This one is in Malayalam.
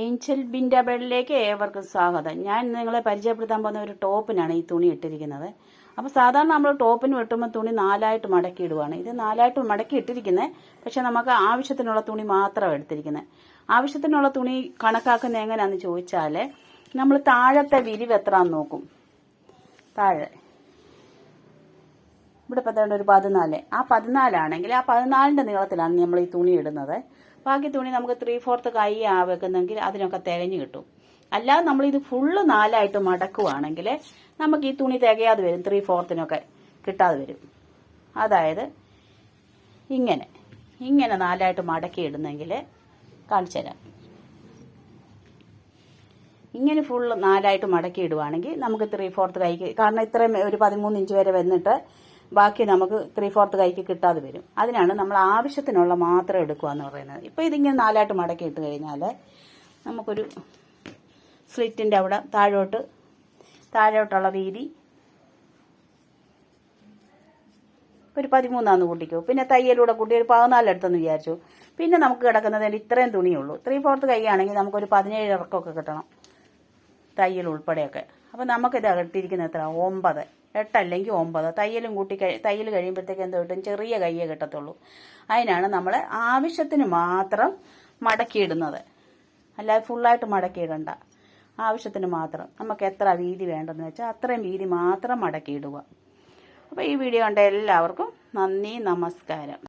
ഏഞ്ചൽ ബിൻഡബിളിലേക്ക് ഏവർക്കും സ്വാഗതം. ഞാൻ നിങ്ങളെ പരിചയപ്പെടുത്താൻ പോകുന്ന ഒരു ടോപ്പിനാണ് ഈ തുണി ഇട്ടിരിക്കുന്നത്. അപ്പോൾ സാധാരണ നമ്മൾ ടോപ്പിന് വെട്ടുമ്പോൾ തുണി നാലായിട്ട് മടക്കി ഇടുവാണ്. ഇത് നാലായിട്ട് മടക്കി ഇട്ടിരിക്കുന്നത്. പക്ഷെ നമുക്ക് ആവശ്യത്തിനുള്ള തുണി മാത്രമാണ് എടുത്തിരിക്കുന്നത്. ആവശ്യത്തിനുള്ള തുണി കണക്കാക്കുന്ന എങ്ങനെയാണെന്ന് ചോദിച്ചാൽ നമ്മൾ താഴത്തെ വിരിവ് എത്രയാണെന്ന് നോക്കും. താഴെ. ഇവിടെ പത്തേണ്ട ഒരു പതിനാല്. ആ പതിനാലാണെങ്കിൽ ആ പതിനാലിന്റെ നീളത്തിലാണ് നമ്മൾ ഈ തുണി ഇടുന്നത്. ബാക്കി തുണി നമുക്ക് ത്രീ ഫോർത്ത് കൈ ആ അതിനൊക്കെ തികഞ്ഞു കിട്ടും. അല്ലാതെ നമ്മളിത് ഫുള്ള് നാലായിട്ട് മടക്കുവാണെങ്കിൽ നമുക്ക് ഈ തുണി തികയാതെ വരും. ത്രീ ഫോർത്തിനൊക്കെ കിട്ടാതെ വരും. അതായത് ഇങ്ങനെ. ഇങ്ങനെ നാലായിട്ട് മടക്കി ഇടുന്നെങ്കിൽ കാണിച്ചു തരാം. ഇങ്ങനെ ഫുള്ള് നാലായിട്ട് മടക്കി ഇടുവാണെങ്കിൽ നമുക്ക് ത്രീ ഫോർത്ത് കൈക്ക് കാരണം ഇത്രയും ഒരു പതിമൂന്ന് ഇഞ്ച് വരെ വന്നിട്ട് ബാക്കി നമുക്ക് ത്രീ ഫോർത്ത് കൈക്ക് കിട്ടാതെ വരും. അതിനാണ് നമ്മൾ ആവശ്യത്തിനുള്ള മാത്രം എടുക്കുക എന്ന് പറയുന്നത്. ഇപ്പോൾ ഇതിങ്ങനെ നാലായിട്ട് മടക്കി ഇട്ട് കഴിഞ്ഞാൽ നമുക്കൊരു സ്ലിറ്റിന്റെ അവിടെ താഴോട്ട് താഴോട്ടുള്ള വീതി ഒരു പതിമൂന്നാന്ന് കൂട്ടിക്കോ. പിന്നെ തയ്യലൂടെ കൂട്ടി ഒരു പതിനാലെടുത്തെന്ന് വിചാരിച്ചു. പിന്നെ നമുക്ക് കിടക്കുന്നത് ഇത്രയും തുണിയുള്ളൂ. ത്രീ ഫോർത്ത് കൈയാണെങ്കിൽ നമുക്കൊരു പതിനേഴ് ഇറക്കമൊക്കെ കിട്ടണം തയ്യൽ ഉൾപ്പെടെയൊക്കെ. അപ്പോൾ നമുക്കിത് ഇട്ടിരിക്കുന്നത് എത്ര ഒമ്പത്. എട്ടല്ലെങ്കിൽ ഒമ്പത്. തയ്യലും കൂട്ടി കഴി തയ്യൽ കഴിയുമ്പോഴത്തേക്ക് എന്ത് കിട്ടും? ചെറിയ കയ്യേ കിട്ടത്തുള്ളൂ. അതിനാണ് നമ്മൾ ആവശ്യത്തിന് മാത്രം മടക്കിയിടുന്നത്. അല്ലാതെ ഫുള്ളായിട്ട് മടക്കിയിടണ്ട. ആവശ്യത്തിന് മാത്രം. നമുക്ക് എത്ര വീതി വേണ്ടെന്ന് വെച്ചാൽ അത്രയും വീതി മാത്രം മടക്കിയിടുക. അപ്പോൾ ഈ വീഡിയോ കണ്ട എല്ലാവർക്കും നന്ദി നമസ്കാരം.